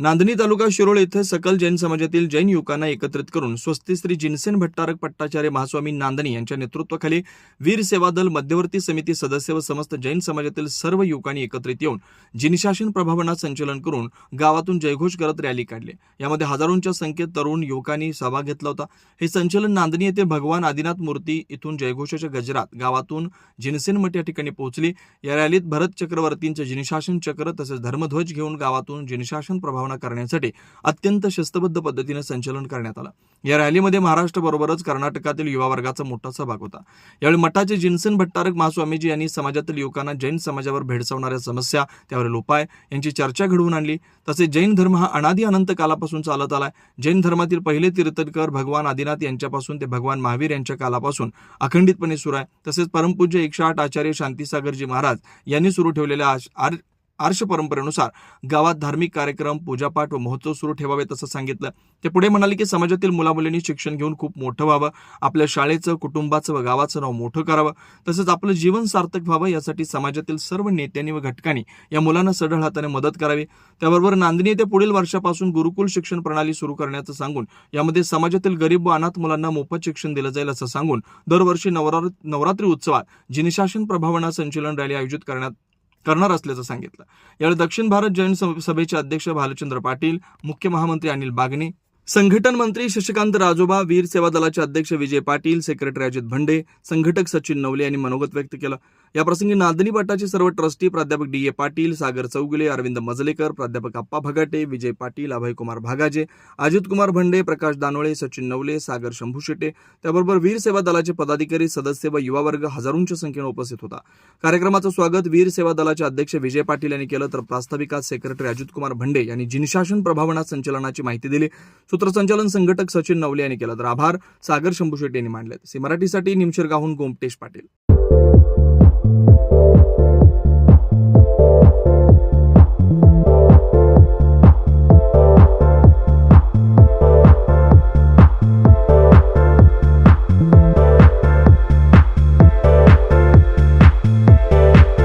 नांदणी तालुका शिरोळ येथे सकल जैन समाजातील जैन युवकांना एकत्रित करून स्वस्ती श्री जिनसेन भट्टारक पट्टाचार्य महास्वामी नांदणी यांच्या नेतृत्वाखाली वीर सेवा दल मध्यवर्ती समिती सदस्य व समस्त जैन समाजातील सर्व युवकांनी एकत्रित येऊन जिनशासन प्रभावनात संचलन करून गावातून जयघोष करत रॅली काढली. यामध्ये हजारोंच्या संख्येत तरुण युवकांनी सहभाग घेतला होता. हे संचलन नांदणी येथे भगवान आदिनाथ मूर्ती इथून जयघोषाच्या गजरात गावातून जिनसेन मठ या ठिकाणी पोहोचली. या रॅलीत भरत चक्रवर्तींचे जिनशासन चक्र तसेच धर्मध्वज घेऊन गावातून जिनशासन प्रभावना करण्यासाठी अत्यंत शिस्तबद्ध पद्धतीने संचलन करण्यात आलं. या रॅलीमध्ये महाराष्ट्राबरोबरच कर्नाटकातील युवा वर्गाचा मोठा सहभाग होता. यावेळी मठाचे जिन्सन भट्टारक महास्वामीजी यांनी समाजातील युवकांना जैन समाजावर भेडसावणाऱ्या समस्या त्यावरील उपाय यांची चर्चा घडवून आणली. तसेच जैन धर्म हा अनादी अनंत कालापासून चालत आलाय. जैन धर्मातील पहिले तीर्थंकर भगवान आदिनाथ यांच्यापासून ते भगवान महावीर यांच्या कालापासून अखंडितपणे सुरू आहे. तसेच परमपूज्य एकशे आठ आचार्य शांतीसागरजी महाराज यांनी सुरू ठेवलेल्या आर- आर्ष परंपरेनुसार गावात धार्मिक कार्यक्रम पूजापाठ व महोत्सव सुरू ठेवावेत असं सांगितलं. ते पुढे म्हणाले की समाजातील मुलामुलींनी शिक्षण घेऊन खूप मोठं व्हावं. आपल्या शाळेचं कुटुंबाचं व गावाचं नाव मोठं करावं. तसंच आपलं जीवन सार्थक व्हावं यासाठी समाजातील सर्व नेत्यांनी व घटकांनी या मुलांना सढळ हाताने मदत करावी. त्याबरोबर नांदणी येथे पुढील वर्षापासून गुरुकुल शिक्षण प्रणाली सुरू करण्याचं सांगून यामध्ये समाजातील गरीब व अनाथ मुलांना मोफत शिक्षण दिलं जाईल असं सांगून दरवर्षी नवरा नवरात्री उत्सवात जिनशासन प्रभावना संचलन रॅली आयोजित करण्यात करणार असल्याचं सांगितलं. यावेळी दक्षिण भारत जैन सभेचे अध्यक्ष भालचंद्र पाटील मुख्य महामंत्री अनिल बागने संघटन मंत्री शशिकांत राजोबा वीर सेवा दलाचे अध्यक्ष विजय पाटील सेक्रेटरी अजित भंडे संघटक सचिन नवले यांनी मनोगत व्यक्त केलं. या प्रसंगी नांदणी पटाचे सर्व ट्रस्टी प्राध्यापक डी ए पाटील सागर चौगुले अरविंद मजलेकर प्राध्यापक अप्पा भगाटे विजय पाटील अभयकुमार भागाजे अजितकुमार भंडे प्रकाश दानोळे सचिन नवले सागर शंभू शेटे त्याबरोबर वीर सेवा दलाचे पदाधिकारी सदस्य व युवा वर्ग हजारोंच्या संख्येने उपस्थित होता. कार्यक्रमाचं स्वागत वीर सेवा दलाचे अध्यक्ष विजय पाटील यांनी केलं तर प्रास्ताविकात सेक्रेटरी अजितकुमार भंडे यांनी जिनशासन प्रभावना संचलनाची माहिती दिली. सूत्रसंचालन संघटक सचिन नवले यांनी केलं तर आभार. सागर शंभू शेट्टी यांनी मांडले मराठीसाठी निमशेरगावहून गोमटेश पाटील.